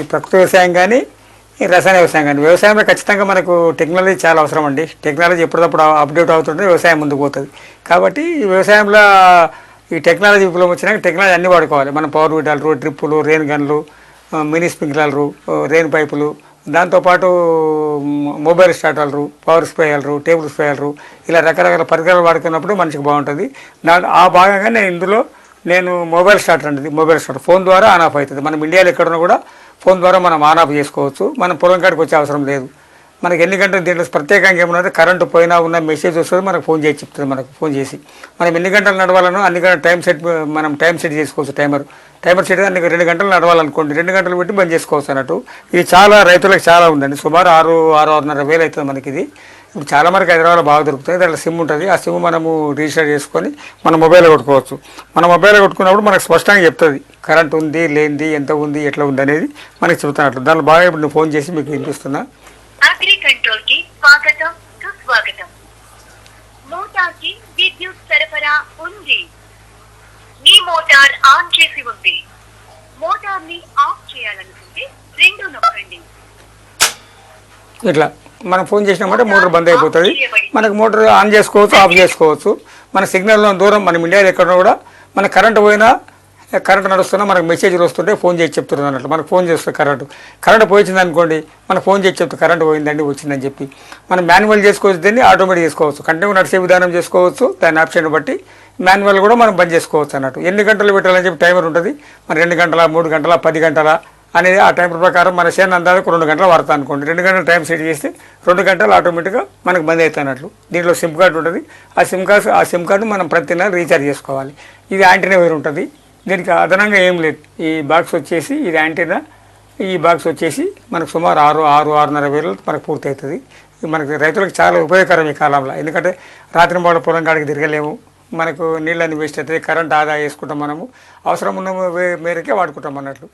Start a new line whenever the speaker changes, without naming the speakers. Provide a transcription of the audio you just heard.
ఈ ప్రకృతి వ్యవసాయం కానీ ఈ రసాయన వ్యవసాయం కానీ. వ్యవసాయంలో ఖచ్చితంగా మనకు టెక్నాలజీ చాలా అవసరం అండి. టెక్నాలజీ ఎప్పటికప్పుడు అప్డేట్ అవుతుంటే వ్యవసాయం ముందుకు పోతుంది. కాబట్టి ఈ వ్యవసాయంలో ఈ టెక్నాలజీ విప్లవం వచ్చినాక టెక్నాలజీ అన్ని వాడుకోవాలి. మన పవర్ వీడాలు డ్రిప్పులు రెయిన్ గన్లు మినీ స్ప్రింక్లర్లు రెయిన్ పైపులు దాంతోపాటు మొబైల్ స్టార్టర్లు పవర్ స్ప్రేయర్లు టేబుల్ స్ప్రేయర్లు ఇలా రకరకాల పరికరాలు వాడుకున్నప్పుడు మనిషికి బాగుంటుంది. నా ఆ భాగంగా నేను ఇందులో నేను మొబైల్ స్టార్టర్ అండి మొబైల్ స్టార్టర్ ఫోన్ ద్వారా ఆన్ ఆఫ్ అవుతుంది. మనం ఇండియాలో ఎక్కడున్నా కూడా ఫోన్ ద్వారా మనం ఆన్ ఆఫ్ చేసుకోవచ్చు. మనం పొలం కాడికి వచ్చే అవసరం లేదు. మనకి ఎన్ని గంటలు దీంట్లో ప్రత్యేకంగా ఏమన్నా కరెంటు పోయినా ఉన్న మెసేజ్ వస్తుంది మనకు ఫోన్ చేసి చెప్తుంది మనకు ఫోన్ చేసి. మనం ఎన్ని గంటలు నడవాలనో అన్ని గంటలు టైం సెట్ మనం టైం సెట్ చేసుకోవచ్చు టైమర్. టైమర్ సెట్ అన్ని రెండు గంటలు నడవాలనుకోండి రెండు గంటలు పెట్టి బంద్ చేసుకోవచ్చు అన్నట్టు. ఇది చాలా రైతులకు చాలా ఉందండి. సుమారు ఆరు ఆరు ఆరున్నర వేలు అవుతుంది మనకి ఇది ఇప్పుడు చాలా మనకి హైదరాబాద్లో బాగా దొరుకుతుంది దాంట్లో సిమ్ ఉంటుంది. ఆ సిమ్ మనము రిజిస్టర్ చేసుకొని మన మొబైల్లో కొట్టుకోవచ్చు. మన మొబైల్లో కొట్టుకున్నప్పుడు మనకు స్పష్టంగా చెప్తుంది. కరెంట్ ఉంది లేనిది ఎంత ఉంది ఎట్లా ఉంది అనేది మనకి చెబుతున్నట్లు. దాంట్లో బాగా ఇప్పుడు నేను ఫోన్ చేసి మీకు వినిపిస్తున్నా.
అగ్రి కంట్రోల్కి స్వాగతం సుస్వాగతం. మోటార్కి విద్యుత్ సరఫరా ఉంది. మీ మోటార్ ఆన్ చేసి ఉంది. మోటార్ని ఆఫ్ చేయాలనుకుంటే రెండు నొక్కండి.
ఇట్లా. మనం ఫోన్ చేసినామంటే మోటార్ బంద్ అయిపోతుంది. మనకు మోటార్ ఆన్ చేసుకోవచ్చు ఆఫ్ చేసుకోవచ్చు. మన సిగ్నల్లో దూరం మనం ఇండియాలో ఎక్కడో కూడా మన కరెంట్ పోయినా కరెంట్ నడుస్తున్నా మనకు మెసేజ్లు వస్తుంటే ఫోన్ చేసి చెప్తున్నారు అన్నట్లు. మనకు ఫోన్ చేస్తుంది కరెంటు. కరెంట్ పోయించింది అనుకోండి మనకు ఫోన్ చేసి చెప్తే కరెంట్ పోయిందండి వచ్చిందని చెప్పి. మనం మాన్యువల్ చేసుకోవచ్చు దీన్ని ఆటోమేటిక్ చేసుకోవచ్చు. కంటిన్యూ నడిచే విధానం చేసుకోవచ్చు దాని ఆప్షన్ బట్టి మాన్యువల్ కూడా మనం బంద్ చేసుకోవచ్చు అన్నట్టు. ఎన్ని గంటలు పెట్టాలని చెప్పి టైమర్ ఉంటుంది. మన రెండు గంటల మూడు గంటల పది గంటల అనేది ఆ టైం ప్రకారం మన సేన అందాలకు రెండు గంటలు వాడతా అనుకోండి. రెండు గంటల టైం సెట్ చేస్తే రెండు గంటలు ఆటోమేటిక్గా మనకు బంద్ అవుతున్నట్లు దీంట్లో సిమ్ కార్డు ఉంటుంది. ఆ సిమ్ కార్డు ఆ సిమ్ కార్డు మనం ప్రతి నెల రీఛార్జ్ చేసుకోవాలి. ఇది యాంటీనా వేరు ఉంటుంది. దీనికి అదనంగా ఏం లేదు. ఈ బాక్స్ వచ్చేసి ఇది యాంటీనా ఈ బాక్స్ వచ్చేసి మనకు సుమారు ఆరు ఆరు ఆరున్నర వేలు మనకు పూర్తి అవుతుంది మనకి రైతులకు చాలా ఉపయోగకరం ఈ కాలంలో. ఎందుకంటే రాత్రి పూట పొలం కాడికి తిరగలేము. మనకు నీళ్ళని వేస్ట్ అవుతుంది. కరెంట్ ఆదా చేసుకుంటాం మనము. అవసరం ఉన్న మేరకే వాడుకుంటాం అన్నట్లు.